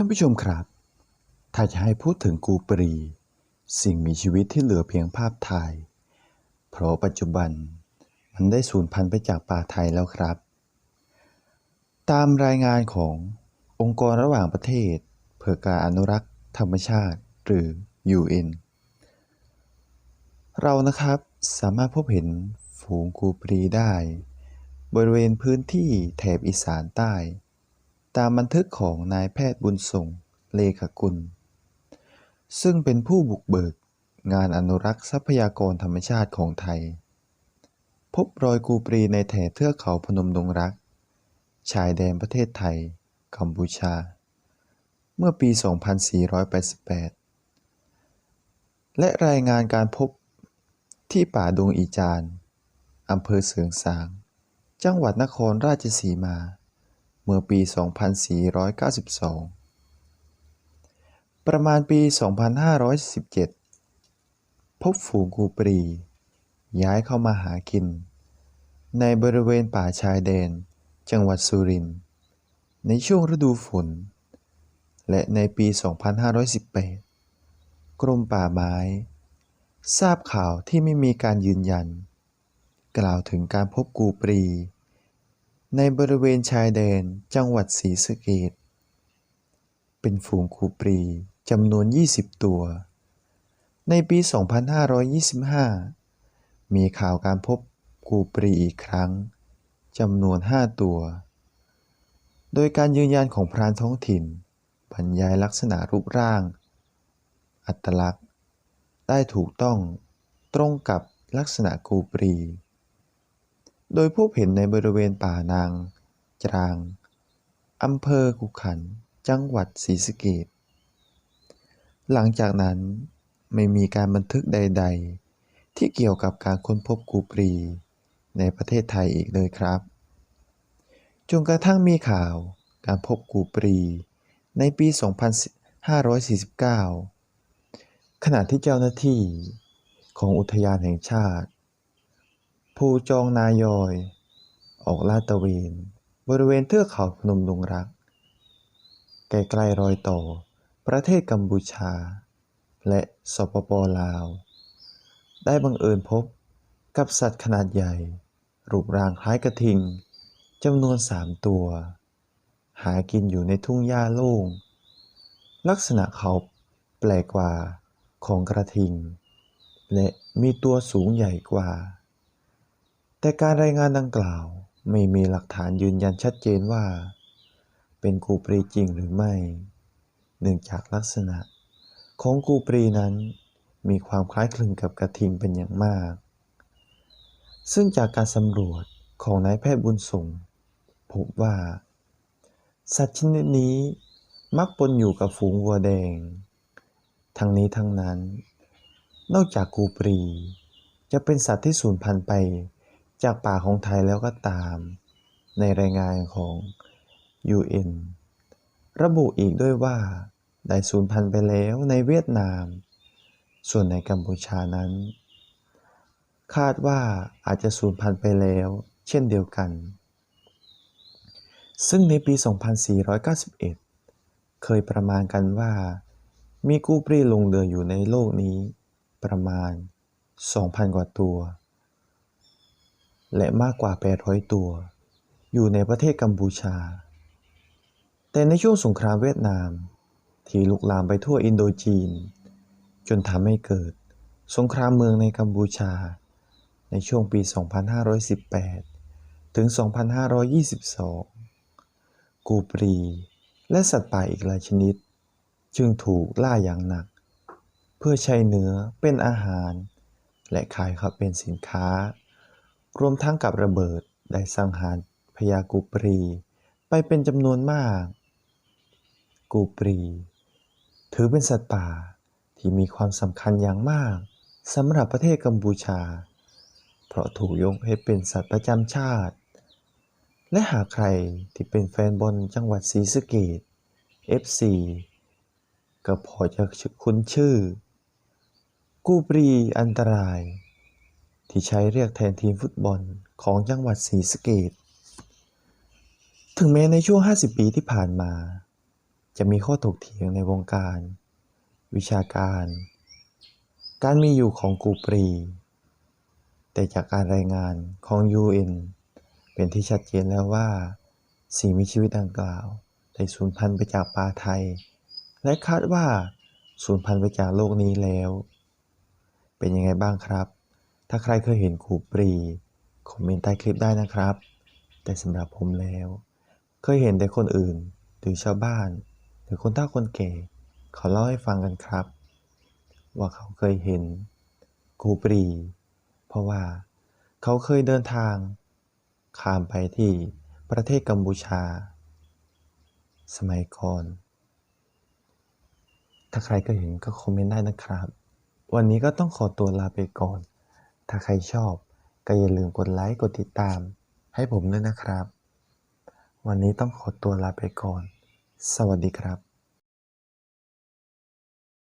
ท่านผู้ชมครับ ถ้าจะให้พูดถึงกูปรี สิ่งมีชีวิตที่เหลือเพียงภาพถ่าย เพราะปัจจุบันมันได้สูญพันธุ์ไปจากป่าไทยแล้วครับ ตามรายงานขององค์กรระหว่างประเทศ เพื่อการอนุรักษ์ธรรมชาติหรือ UN เรานะครับสามารถพบเห็นฝูงกูปรีได้ บริเวณพื้นที่แถบอีสานใต้ ตามบันทึกของนายแพทย์บุญส่ง เลขกุล ซึ่งเป็นผู้บุกเบิกงานอนุรักษ์ทรัพยากรธรรมชาติของไทย พบรอยกูปรีในแถบเทือกเขาพนมดงรัก ชายแดนประเทศไทย กัมพูชา เมื่อปี 2488 และรายงานการพบที่ป่าดงอีจาน อำเภอเสริงสาง จังหวัดนครราชสีมา เมื่อปี 2492 ประมาณปี 2517 พบฝูงกูปรี ย้ายเข้ามาหากิน ในบริเวณป่าชายแดน จังหวัดสุรินทร์ในช่วงฤดูฝน และในปี 2518 กรมป่าไม้ ทราบข่าวที่ไม่มีการยืนยัน กล่าวถึงการพบกูปรี ในบริเวณชายแดนจังหวัดศรีสะเกษเป็นฝูงกูปรีจำนวน 20 ตัว ในปี 2525 มีข่าวการพบกูปรีอีกครั้งจำนวน 5 ตัว โดยการยืนยันของพรานท้องถิ่นบรรยายลักษณะรูปร่าง อัตลักษณ์ ได้ถูกต้องตรงกับลักษณะกูปรี โดยพบเห็นในบริเวณป่านาง จราง อำเภอกุขัน จังหวัดศรีสะเกษหลังจากนั้นไม่มีการบันทึกใด ๆ ที่เกี่ยวกับการค้นพบกูปรี ในประเทศไทยอีกเลยครับ จนกระทั่งมีข่าวการพบกูปรี ในปี 2549 ขณะที่เจ้าหน้าที่ของอุทยานแห่งชาติ ภูจองนายอย ออกลาดตระเวน บริเวณเทือกเขาพนมดงรัก ใกล้ๆรอยต่อ ประเทศกัมพูชา และสปปลาว ได้บังเอิญพบกับสัตว์ขนาดใหญ่ รูปร่างคล้ายกระทิงจำนวนสามตัว หากินอยู่ในทุ่งหญ้าโล่ง ลักษณะเขาแปลกกว่าของกระทิง และมีตัวสูงใหญ่กว่า แต่การรายงานดังกล่าวไม่มีหลักฐานยืนยันชัดเจนว่า เป็นกูปรีจริงหรือไม่ เนื่องจากลักษณะของกูปรีนั้นมีความคล้ายคลึงกับกระทิงเป็นอย่างมาก ซึ่งจากการสำรวจของนายแพทย์บุญส่งพบว่า สัตว์ชนิดนี้มักปนอยู่กับฝูงวัวแดง ทั้งนี้ทั้งนั้น นอกจากกูปรี จะเป็นสัตว์ที่สูญพันธุ์ไป จากป่าของไทยแล้วก็ตาม ในรายงานของ UN ระบุอีกด้วยว่าได้สูญพันธุ์ไปแล้วในเวียดนาม ส่วนในกัมพูชานั้น คาดว่าอาจจะสูญพันธุ์ไปแล้ว เช่นเดียวกัน ซึ่งในปี 2491 เคยประมาณกันว่า มีกูปรีลงเรืออยู่ในโลกนี้ ประมาณ 2,000 กว่าตัว และมากกว่า 800 ตัว อยู่ในประเทศกัมพูชา แต่ในช่วงสงครามเวียดนาม ที่ลุกลามไปทั่วอินโดจีน จนทำให้เกิดสงครามเมืองในกัมพูชา ในช่วงปี 2518 ถึง 2522 กูปรี และสัตว์ป่าอีกหลายชนิด จึงถูกล่าอย่างหนัก เพื่อใช้เนื้อเป็นอาหาร และขายเขาเป็นสินค้า รวมทั้งกับระเบิดได้สังหารพญากูปรี ไปเป็นจำนวนมาก กูปรี ถือเป็นสัตว์ป่าที่มีความสำคัญอย่างมากสำหรับประเทศกัมพูชา เพราะถูกยกให้เป็นสัตว์ประจำชาติ และหากใครที่เป็นแฟนบอลจังหวัดศรีสะเกษ FC ก็พอจะคุ้นชื่อ กูปรีอันตราย ที่ใช้เรียกแทนทีมฟุตบอลของจังหวัดศรีสะเกษถึงแม้ในช่วง 50 ปีที่ผ่านมา จะมีข้อถกเถียงในวงการ วิชาการ การมีอยู่ของกูปรี แต่จากการรายงานของ UN เป็นที่ชัดเจนแล้วว่าสิ่งมีชีวิตดังกล่าวได้สูญพันธุ์ไปจากป่าไทย และคาดว่าสูญพันธุ์ไปจากโลกนี้แล้ว เป็นยังไงบ้างครับ ถ้าใครเคยเห็นกูปรี คอมเมนต์ใต้คลิปได้นะครับ แต่สำหรับผมแล้ว เคยเห็นแต่คนอื่น หรือชาวบ้าน หรือคนเฒ่าคนแก่ เขาเล่าให้ฟังกันครับ ว่าเขาเคยเห็นกูปรี เพราะว่าเขาเคยเดินทาง ข้ามไปที่ประเทศกัมพูชา สมัยก่อน ถ้าใครก็เห็นก็คอมเมนต์ได้นะครับ วันนี้ก็ต้องขอตัวลาไปก่อน ถ้าใครชอบก็อย่าลืมกดไลค์กดติดตาม ให้ผมด้วยนะครับ วันนี้ต้องขอตัวลาไปก่อน สวัสดีครับ